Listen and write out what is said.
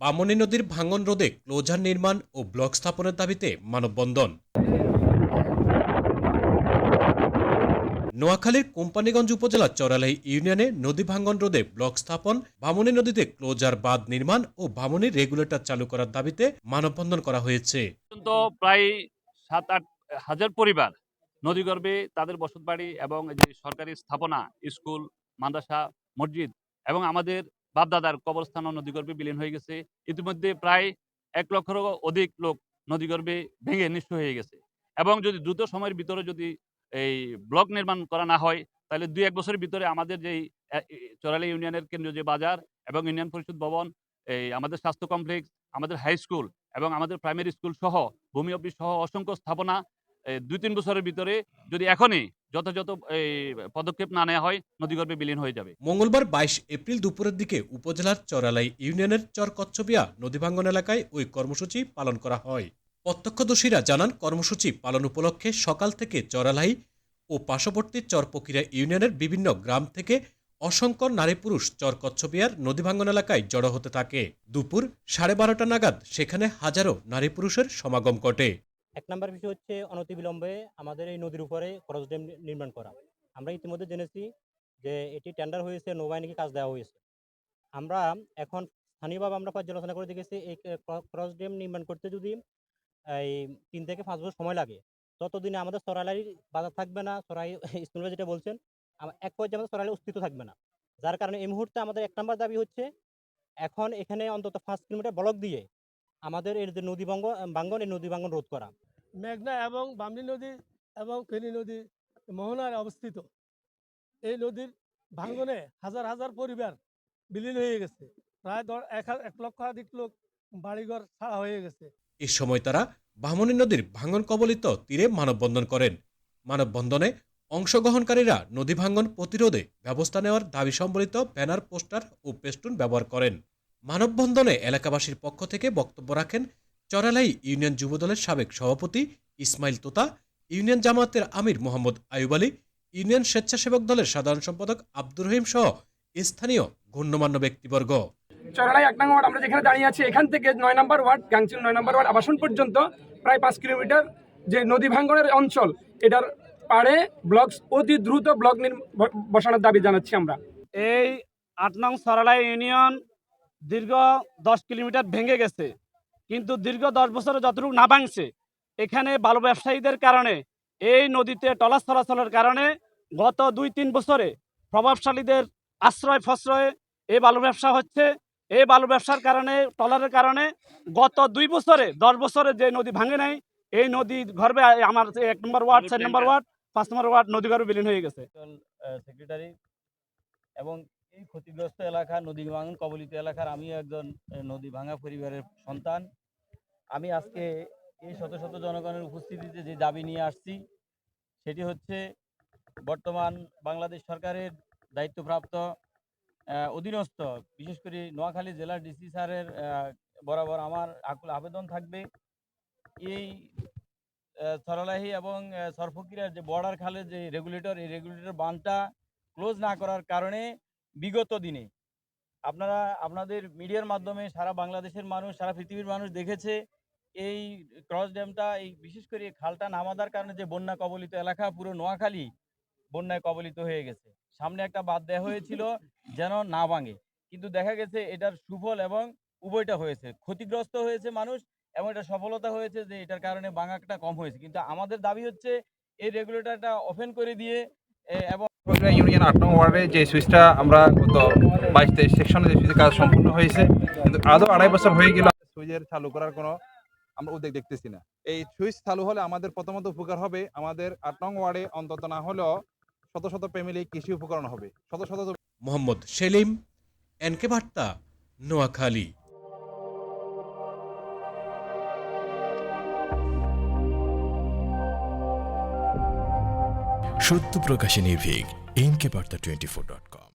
বামনী নদীর ভাঙন রোধে ক্লোজার নির্মাণ ও ব্লক স্থাপনের দাবিতে মানববন্ধন। নোয়াখালীর কোম্পানীগঞ্জ উপজেলার চরালাই ইউনিয়নে নদী ভাঙ্গন রোধে ব্লক স্থাপন ভামনী নদীতে ক্লোজার বাঁধ নির্মাণ ও ভামনী রেগুলেটর চালু করার দাবিতে মানববন্ধন করা হয়েছে। প্রায় সাত আট হাজার পরিবার নদীগর্ভে তাদের বসতবাড়ি এবং যে সরকারি স্থাপনা, স্কুল, মাদ্রাসা, মসজিদ এবং আমাদের বাপদাদার কবরস্থানও নদীগর্ভে বিলীন হয়ে গেছে। ইতিমধ্যে প্রায় এক লক্ষেরও অধিক লোক নদীগর্ভে ভেঙে নিঃস্ব হয়ে গেছে। এবং যদি দ্রুত সময়ের ভিতরে যদি এই ব্লক নির্মাণ করা না হয়, তাহলে দুই এক বছরের ভিতরে আমাদের যেই চরালি ইউনিয়নের কেন্দ্রীয় যে বাজার এবং ইউনিয়ন পরিষদ ভবন, এই আমাদের স্বাস্থ্য কমপ্লেক্স, আমাদের হাই স্কুল এবং আমাদের প্রাইমারি স্কুল সহ, ভূমি অফিস সহ অসংখ্য স্থাপনা দুই তিন বছরের ভিতরে যদি এখনই যথাযথ, এই, পদক্ষেপ না নেওয়া হয়, নদীগর্ভে বিলীন হয়ে যাবে। মঙ্গলবার বাইশ এপ্রিল দুপুরের দিকে উপজেলার চরালাই ইউনিয়নের চর কচ্ছবিয়া নদীভাঙ্গন এলাকায় ওই কর্মসূচি পালন করা হয়। প্রত্যক্ষদর্শীরা জানান, কর্মসূচি পালন উপলক্ষে সকাল থেকে চরালাই ও পার্শ্ববর্তী চরপকিরা ইউনিয়নের বিভিন্ন গ্রাম থেকে অসংখ্য নারী পুরুষ চর কচ্ছবিয়ার নদীভাঙ্গন এলাকায় জড়ো হতে থাকে। দুপুর সাড়ে বারোটা নাগাদ সেখানে হাজারো নারী পুরুষের সমাগম ঘটে। এক নম্বর বিষয় হচ্ছে অনতিবিলম্বে আমাদের এই নদীর উপরে ক্রস ড্যাম নির্মাণ করা। আমরা ইতিমধ্যে জেনেছি যে এটি টেন্ডার হয়েছে, নৌবাহিনীকে কাজ দেওয়া হয়েছে। আমরা এখন স্থানীয়ভাবে আমরা পর্যালোচনা করে দেখেছি, এই ক্রস ড্যাম নির্মাণ করতে যদি, এই তিন থেকে পাঁচ বছর সময় লাগে, ততদিনে আমাদের সরাইলারি বাজার থাকবে না, সরাই ইসমাইল যেটা বলছেন এক পর্যায়ে আমাদের সরাইলের অস্তিত্ব থাকবে না। যার কারণে এই মুহূর্তে আমাদের এক নম্বর দাবি হচ্ছে, এখন এখানে অন্তত পাঁচ কিলোমিটার ব্লক দিয়ে আমাদের এর যে নদী ভাঙ্গন এই নদী ভাঙ্গন রোধ করা। মেঘনা এবং বামনী নদী এবং ফেনী নদী মোহনায় অবস্থিত। এই নদীর ভাঙ্গনে হাজার হাজার পরিবার বিলীন হয়ে গেছে। প্রায় এক এক লক্ষ অধিক লোক বাড়িঘর ছাড়া হয়ে গেছে। এ সময় তারা বামনী নদীর ভাঙ্গন কবলিত তীরে মানববন্ধন করেন। মানববন্ধনে অংশগ্রহণকারীরা নদী ভাঙ্গন প্রতিরোধে ব্যবস্থা নেওয়ার দাবি সম্বলিত ব্যানার, পোস্টার ও পেস্টুন ব্যবহার করেন। মানববন্ধনে এলাকাবাসীর পক্ষ থেকে বক্তব্য রাখেন চরালাই ইউনিয়ন যুবদলের সাবেক সভাপতি ইসমাইল তোতা ইউনিয়ন জামায়াতের আমির মোহাম্মদ আয়ুব আলী ইউনিয়ন স্বেচ্ছাসেবক দলের সাধারণ সম্পাদক আব্দুর রহিম সহ স্থানীয় গণ্যমান্য ব্যক্তিবর্গ। চরালাই এক নম্বর ওয়ার্ড আমরা যেখানে দাঁড়িয়ে আছি এখান থেকে নয় নম্বর ওয়ার্ড গাংচিল নয় নম্বর ওয়ার্ড আবাসন পর্যন্ত প্রায় পাঁচ কিলোমিটার যে নদী ভাঙ্গনের অঞ্চল এটার পাড়ে ব্লক অতি দ্রুত ব্লক বসানোর দাবি জানাচ্ছি আমরা। এই আট নং সরালাই ইউনিয়ন দীর্ঘ দশ কিলোমিটার ভেঙে গেছে। কিন্তু দীর্ঘ দশ বছরে যতটুকু না ভাঙছে, এখানে বালু ব্যবসায়ীদের কারণে, এই নদীতে টলাস চলাচলের কারণে গত দুই তিন বছরে প্রভাবশালীদের আশ্রয় ফশ্রয়ে এই বালু ব্যবসা হচ্ছে। এই বালু ব্যবসার কারণে, টলারের কারণে গত দুই বছরে, দশ বছরে যে নদী ভাঙে নাই, এই নদী গর্বে আমার এক নম্বর ওয়ার্ড, চার নম্বর ওয়ার্ড, পাঁচ নম্বর ওয়ার্ড নদী গর্বে বিলীন হয়ে গেছে। এবং এই ক্ষতিগ্রস্ত এলাকা, নদী ভাঙন কবলিত এলাকার আমিও একজন নদী ভাঙা পরিবারের সন্তান। আমি আজকে এই শত শত জনগণের উপস্থিতিতে যে দাবি নিয়ে আসছি, সেটি হচ্ছে বর্তমান বাংলাদেশ সরকারের দায়িত্বপ্রাপ্ত অধীনস্থ, বিশেষ করে নোয়াখালী জেলার ডিসি স্যারের বরাবর আমার আকুল আবেদন থাকবে। এই সরলাহি এবং সরফকিরার যে বর্ডার খালের যে রেগুলেটর এই রেগুলেটর বাঁধটা ক্লোজ না করার কারণে বিগত দিনে আপনারা, আপনাদের মিডিয়ার মাধ্যমে সারা বাংলাদেশের মানুষ, সারা পৃথিবীর মানুষ দেখেছে এই ক্রস ড্যামটা, এই বিশেষ করে খালটা নামাদার কারণে যে বন্যা কবলিত এলাকা, পুরো নোয়াখালী বন্যায় কবলিত হয়ে গেছে। সামনে একটা বাদ দেওয়া হয়েছিল যেন না ভাঙে। কিন্তু দেখা গেছে এটার সুফল এবং উভয়টা হয়েছে। ক্ষতিগ্রস্ত হয়েছে মানুষ এবং এটা সফলতা হয়েছে যে এটার কারণে ভাঙাটা কম হয়েছে। কিন্তু আমাদের দাবি হচ্ছে এই রেগুলেটরটা ওপেন করে দিয়ে এবং ইউনিয়ন আট নং ওয়ার্ডে যে সুইচটা আমরা গত বাইশ তেইশ সেকশনে যে সুইচের কাজ সম্পূর্ণ হয়েছে, কিন্তু আদৌ আড়াই বছর হয়ে গেল সুইচের চালু করার কোনো আমরা উদ্যোগ দেখতেছি না। এই সুইচ চালু হলে আমাদের প্রথমত উপকার হবে আমাদের আট নং ওয়ার্ডে অন্তত না হলেও শত শত ফ্যামিলি কৃষি উপকরণ হবে। শত শত মোহাম্মদ সেলিম এনকে বার্তা নোয়াখালী। সত্য প্রকাশে নির্ভীক এনকে বার্তা টোয়েন্টি ফোর ডট কম